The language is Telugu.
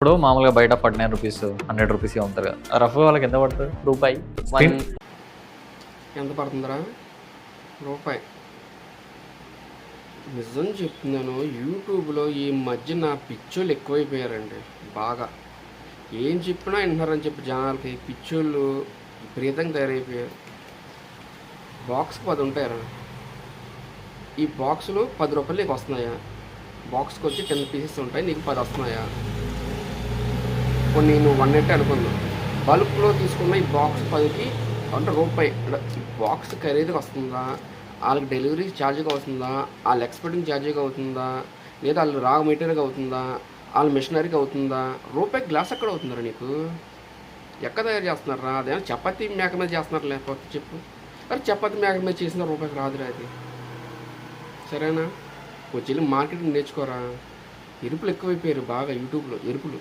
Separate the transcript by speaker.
Speaker 1: ఇప్పుడు మామూలుగా బయట forty nine rupees hundred rupees ఉంటారు కదా. రఫ్ వాళ్ళకి ఎంత పడుతుంది? రూపాయి.
Speaker 2: వన్ ఎంత పడుతుందిరా? రూపాయి. నిజం చెప్తున్నాను యూట్యూబ్లో ఈ మధ్య నా పిచ్చోళ్ళు ఎక్కువైపోయారండి బాగా. ఏం చెప్పినా వింటున్నారని చెప్పి జనాలకి పిచ్చోళ్ళు విపరీతంగా తయారైపోయారు. బాక్స్కి పది ఉంటాయరా. ఈ బాక్సులు పది రూపాయలు నీకు వస్తున్నాయా? బాక్స్కి వచ్చి టెన్ పీసెస్ ఉంటాయి నీకు పది వస్తున్నాయా? కొన్ని నువ్వు వన్ ఎయిటీ అనుకుందాం. బల్క్లో తీసుకున్న ఈ బాక్స్ పదికి అంటే రూపాయి బాక్స్ ఖరీదుగా వస్తుందా? వాళ్ళకి డెలివరీ ఛార్జీగా అవుతుందా వాళ్ళ ఎక్స్పెక్టింగ్ ఛార్జీగా అవుతుందా? లేదా వాళ్ళు రా మెటీరియల్గా అవుతుందా? వాళ్ళ మిషనరీకి అవుతుందా? రూపాయి గ్లాస్ ఎక్కడ అవుతుందిరా నీకు? ఎక్కడ తయారు చేస్తున్నారా? అదేమో చపాతీ మేక మీద చేస్తున్నారు లేకపోతే చెప్పు. అరే చపాతీ మేక మీద చేసిన రూపాయికి రాదురా అది. సరేనా? వచ్చి వెళ్ళి మార్కెటింగ్ నేర్చుకోరా. ఎరుపులు ఎక్కువైపోయారు బాగా యూట్యూబ్లో ఎరుపులు.